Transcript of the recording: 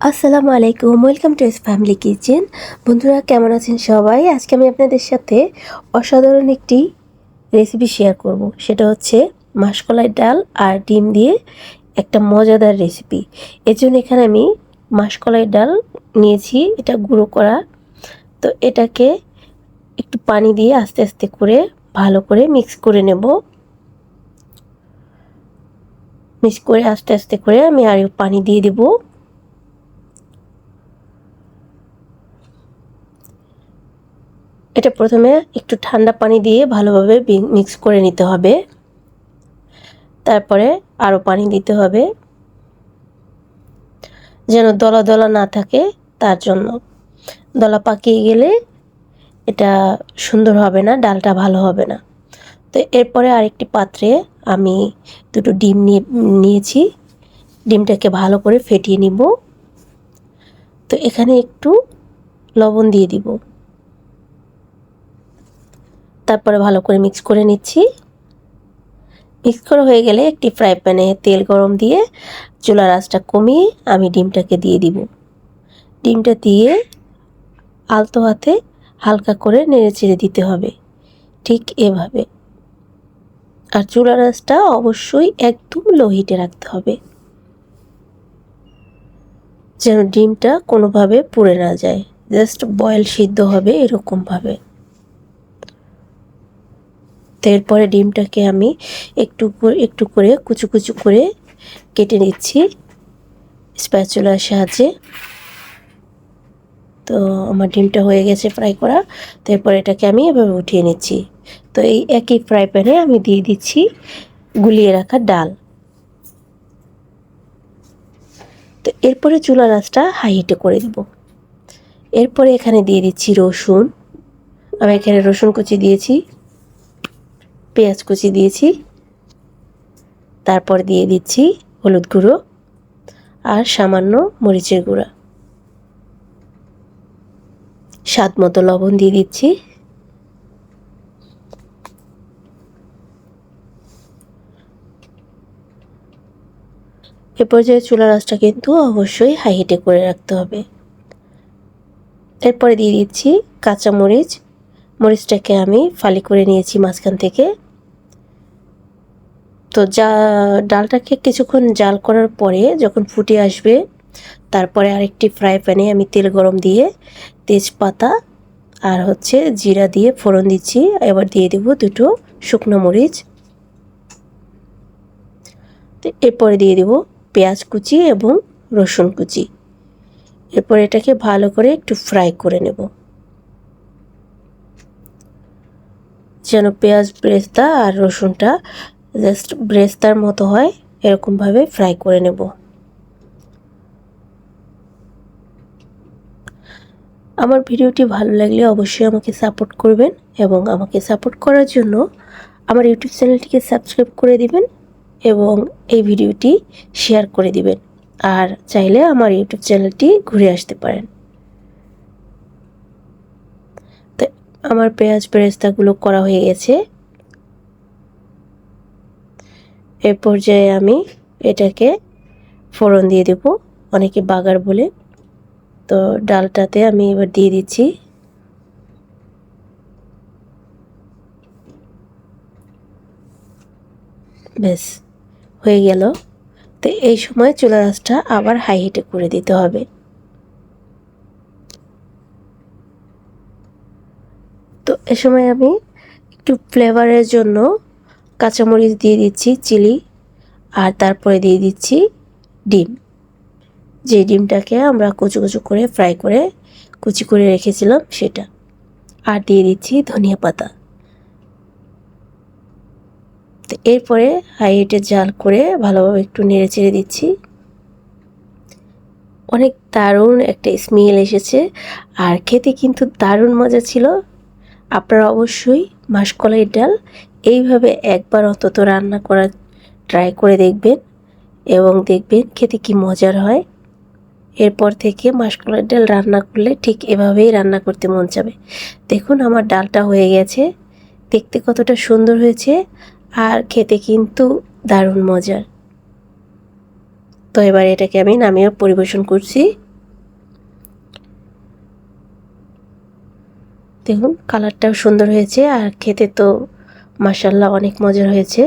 আসসালামু আলাইকুম, welcome to family kitchen. বন্ধুরা, কেমন আছেন সবাই? আজকে আমি আপনাদের সাথে অসাধারণ একটি রেসিপি শেয়ার করব। সেটা হচ্ছে মাসকলাই ডাল আর ডিম দিয়ে একটা মজাদার রেসিপি এর জন্য এখানে আমি মাসকলাই ডাল নিয়েছি, এটা গুঁড়ো করা। তো এটাকে একটু পানি দিয়ে আস্তে আস্তে করে ভালো করে মিক্স করে নেব। মিক্স করে আস্তে আস্তে করে আমি আর পানি দিয়ে দেবো। এটা প্রথমে একটু ঠান্ডা পানি দিয়ে ভালোভাবে মিক্স করে নিতে হবে। তারপরে আরও পানি দিতে হবে। যেন দলা দলা না থাকে, তার জন্য। দলা পাকিয়ে গেলে এটা সুন্দর হবে না, ডালটা ভালো হবে না। তো এরপরে আরেকটি পাত্রে আমি দুটো ডিম নিয়ে, নিয়েছি। ডিমটাকে ভালো করে ফেটিয়ে নিব। তো এখানে একটু লবণ দিয়ে দিব। তারপরে ভালো করে মিক্স করে নিচ্ছি। মিক্স করা হয়ে গেলে একটি ফ্রাই প্যানে তেল গরম দিয়ে চুলার আঁচটা কমিয়ে আমি ডিমটাকে দিয়ে দিব। ডিমটা দিয়ে আলতো হাতে হালকা করে নেড়ে চেড়ে দিতে হবে, ঠিক এভাবে। আর চুলার আঁচটা অবশ্যই একদম লো হিটে রাখতে হবে। যেন ডিমটা কোনোভাবে পুড়ে না যায় জাস্ট বয়েল সিদ্ধ হবে এরকমভাবে। তো এরপরে ডিমটাকে আমি একটু একটু করে কুচু কুচু করে কেটে নিচ্ছি স্প্যাচুলার সাহায্যে। তো আমার ডিমটা হয়ে গেছে ফ্রাই করা। তো এরপর এটাকে আমি এভাবে উঠিয়ে নিচ্ছি। তো এই একই ফ্রাই প্যানে আমি দিয়ে দিচ্ছি গুলিয়ে রাখা ডাল। তো এরপরে চুলা রাসটা হাই হিটে করে দেব। এরপরে এখানে দিয়ে দিচ্ছি রসুন। আমি এখানে রসুন কুচি দিয়েছি। পেঁয়াজ কুচি দিয়েছি। তারপর দিয়ে দিচ্ছি হলুদ গুঁড়ো আর সামান্য মরিচের গুঁড়া। স্বাদ মতো লবণ দিয়ে দিচ্ছি। এ পর্যায়ে চুলার আঁচটা কিন্তু অবশ্যই হাই হিটে করে রাখতে হবে। এরপরে দিয়ে দিচ্ছি কাঁচা মরিচ মরিচটাকে আমি ফালি করে নিয়েছি মাঝখান থেকে। তো যা, ডালটাকে কিছুক্ষণ জাল করার পরে যখন ফুটে আসবে, তারপরে আরেকটি ফ্রাই প্যানে আমি তেল গরম দিয়ে তেজপাতা আর হচ্ছে জিরা দিয়ে ফোড়ন দিচ্ছি। এবার দিয়ে দেব দুটো শুকনো মরিচ। এরপরে দিয়ে দেব পেঁয়াজ কুচি এবং রসুন কুচি। এরপর এটাকে ভালো করে একটু ফ্রাই করে নেব। যেন পেঁয়াজ ব্রেস্তা আর রসুনটা জাস্ট ব্রেস্তার মতো হয়, এরকমভাবে ফ্রাই করে নেব। আমার ভিডিওটি ভালো লাগলে অবশ্যই আমাকে সাপোর্ট করবেন এবং আমাকে সাপোর্ট করার জন্য আমার ইউটিউব চ্যানেলটিকে সাবস্ক্রাইব করে দিবেন এবং এই ভিডিওটি শেয়ার করে দিবেন, আর চাইলে আমার ইউটিউব চ্যানেলটি ঘুরে আসতে পারেন। আমার পেঁয়াজ বেরেস্তাগুলো করা হয়ে গেছে। এ পর্যায়ে আমি এটাকে ফোড়ন দিয়ে দেব। অনেকে বাগার বলে। তো ডালটাতে আমি এবার দিয়ে দিচ্ছি। বেশ হয়ে গেল। তো এই সময় চুলা রাসটা আবার হাই হিটে করে দিতে হবে। তো এ সময় আমি একটু ফ্লেভারের জন্য কাঁচামরিচ দিয়ে দিচ্ছি চিলি আর তারপরে দিয়ে দিচ্ছি ডিম। যে ডিমটাকে আমরা কুচু কুচু করে ফ্রাই করে কুচি করে রেখেছিলাম সেটা। আর দিয়ে দিচ্ছি ধনিয়া পাতা। তো এরপরে হাই হিটে জাল করে ভালোভাবে একটু নেড়ে চেড়ে দিচ্ছি। অনেক দারুণ একটা স্মেল এসেছে আর খেতে কিন্তু দারুণ মজা ছিল। আপনারা অবশ্যই মাসকলাই ডাল এইভাবে একবার অন্তত রান্না করা ট্রাই করে দেখবেন এবং দেখবেন খেতে কি মজার হয়। এরপর থেকে মাসকলার ডাল রান্না করলে ঠিক এভাবেই রান্না করতে মন চাবে। দেখুন আমার ডালটা হয়ে গেছে, দেখতে কতটা সুন্দর হয়েছে আর খেতে কিন্তু দারুণ মজার। তো এবার এটাকে আমি নামিয়ে পরিবেশন করছি। দেখুন কালারটাও সুন্দর হয়েছে আর খেতে তো মাসাল্লাহ অনেক মজার হয়েছে।